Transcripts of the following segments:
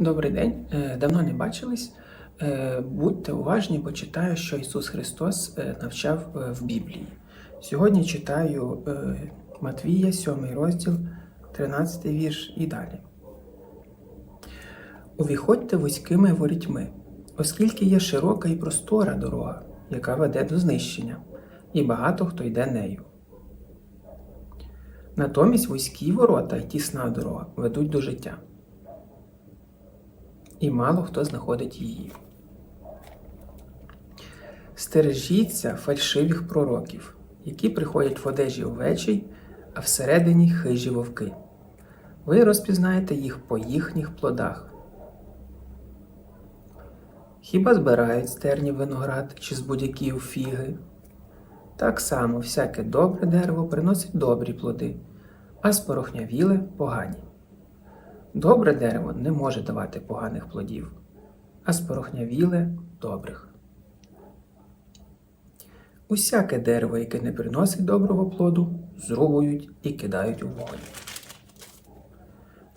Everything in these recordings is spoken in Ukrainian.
Добрий день. Е, Давно не бачились. Е, Будьте уважні, бо читаю, що Ісус Христос е, навчав в Біблії. Сьогодні читаю Матвія, 7 розділ, 13 вірш і далі. Увіходьте вузькими ворітьми, оскільки є широка і простора дорога, яка веде до знищення, і багато хто йде нею. Натомість вузькі ворота і тісна дорога ведуть до життя і мало хто знаходить її. Стережіться фальшивих пророків, які приходять в одежі овечій, а всередині хижі вовки. Ви розпізнаєте їх по їхніх плодах. Хіба збирають стерні виноград чи з будяків фіги? Так само всяке добре дерево приносить добрі плоди, а спорохнявіле погані. Добре дерево не може давати поганих плодів, а спорохнявіле добрих. Усяке дерево, яке не приносить доброго плоду, зрубують і кидають у вогонь.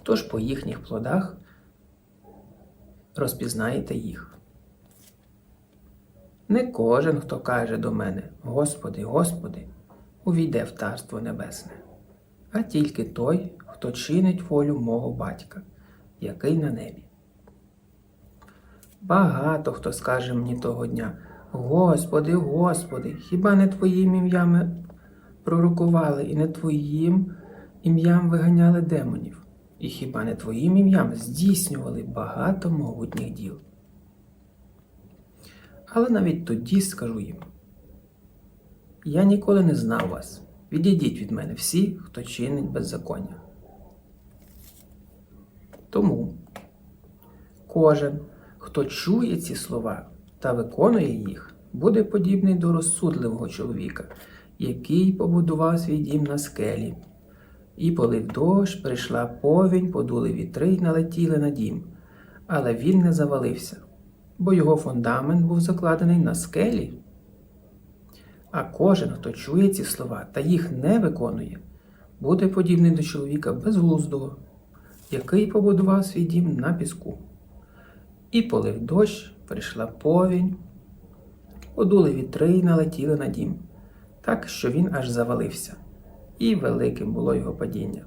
Тож по їхніх плодах розпізнаєте їх. Не кожен, хто каже до мене, Господи, Господи, увійде в Царство Небесне, а тільки той, хто чинить волю мого батька, який на небі. Багато хто скаже мені того дня, Господи, Господи, хіба не Твоїм ім'ям ми пророкували і не Твоїм ім'ям виганяли демонів, і хіба не Твоїм ім'ям здійснювали багато могутніх діл. Але навіть тоді скажу їм, я ніколи не знав вас. Відійдіть від мене всі, хто чинить беззаконня. Тому кожен, хто чує ці слова та виконує їх, буде подібний до розсудливого чоловіка, який побудував свій дім на скелі. І полив дощ, прийшла повінь, подули вітри й налетіли на дім. Але він не завалився, бо його фундамент був закладений на скелі. А кожен, хто чує ці слова та їх не виконує, буде подібний до чоловіка безглуздого, який побудував свій дім на піску. І полив дощ, прийшла повінь, подули вітри і налетіли на дім, так що він аж завалився, і великим було його падіння.